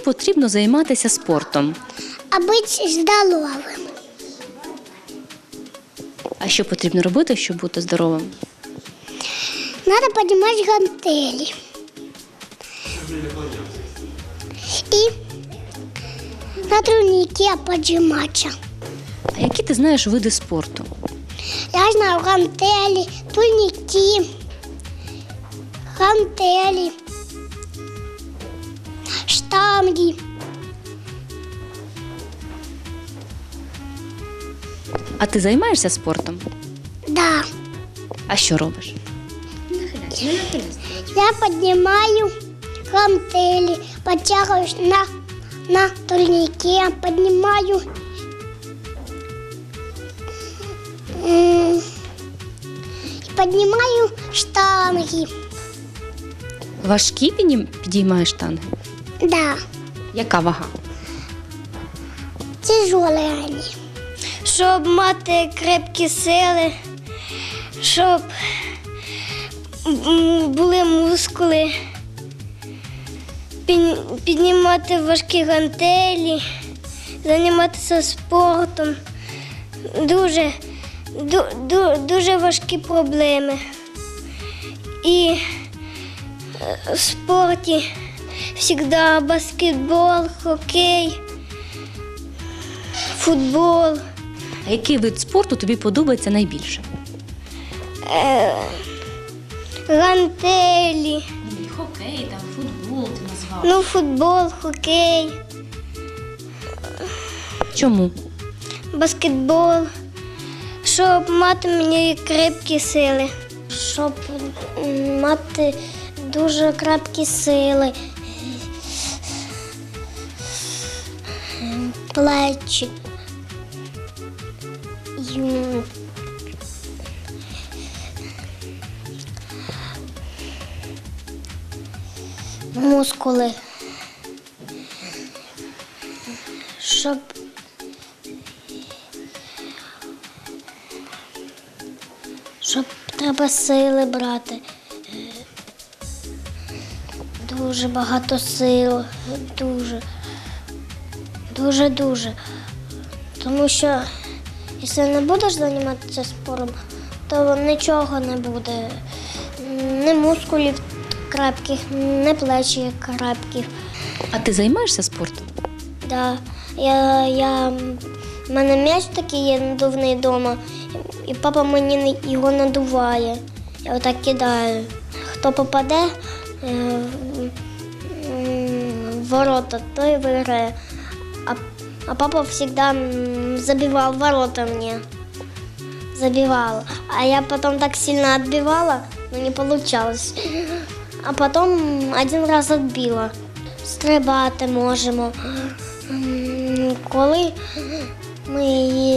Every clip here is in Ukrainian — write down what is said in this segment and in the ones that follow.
потрібно займатися спортом? А бути здоровим. А що потрібно робити, щоб бути здоровим? Надо поднимать гантели. И на турнике поджиматься. А які ти знаєш види спорту? Я знаю гантели, турники, гантели, А ти займаєшся спортом? Да. А що робиш? Я поднимаю гантели, подтягиваюсь на, на турнике, поднимаю и поднимаю штанги. Важкі піднім- підіймаєш штанги? Да, Яка вага? тяжелые они. Щоб мати крепкі сили, щоб були мускули, піднімати важкі гантелі, займатися спортом. Дуже, ду, ду, дуже важкі проблеми. І е, в спорті завжди баскетбол, хокей, футбол. А який вид спорту тобі подобається найбільше? Е, гантелі, Хокей, там футбол ти назвав. ну, футбол, хокей, Чому? баскетбол, щоб мати мені крепкі сили. Щоб мати дуже крепкі сили. Плечі. Мускули. Щоб щоб треба сили брати. Дуже багато сил, дуже, дуже, дуже. Тому що якщо не будеш займатися спортом, то нічого не буде. Не мускулів крепких, не плечі крепких. А ти займаєшся спортом? Да. Я, я, в мене м'яч такий є надувний вдома, і папа мені його надуває. Я отак кидаю. Хто попаде е, в- в ворота, той виграє. А, а папа завжди м, забивав ворота мені. Забивал. А я потом так сильно отбивала, но не получалось. А потом один раз отбила. Стрибати можемо. Коли ми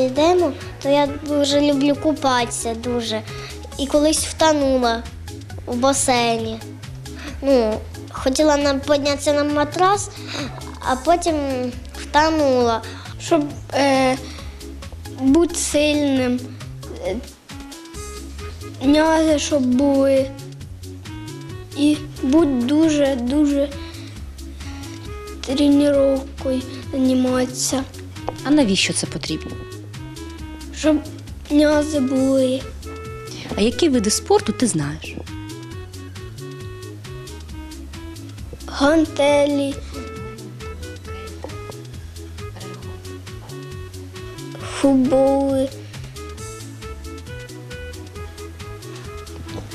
йдемо, то я дуже люблю купатися дуже. І колись втонула у басейні. Ну, хотіла на- піднятися на матрас, а потім втонула. Щоб е, бути сильним, е, м'язи, щоб були. І бути дуже-дуже тренуванням займатися, А навіщо це потрібно? щоб м'язи були. А які види спорту ти знаєш? Гантелі. Футболи,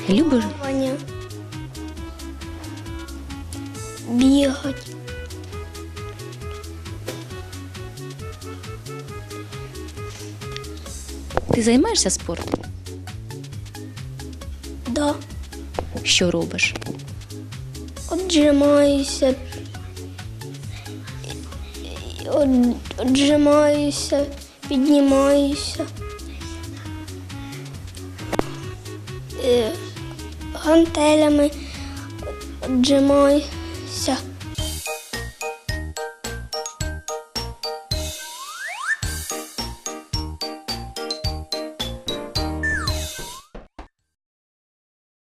Любиш? Ваня. Бігать. Ти займаєшся спортом? Да. Що робиш? Отжимаюся. Отжимаюся, піднімаюся. Е, Гантелями отжимаюся.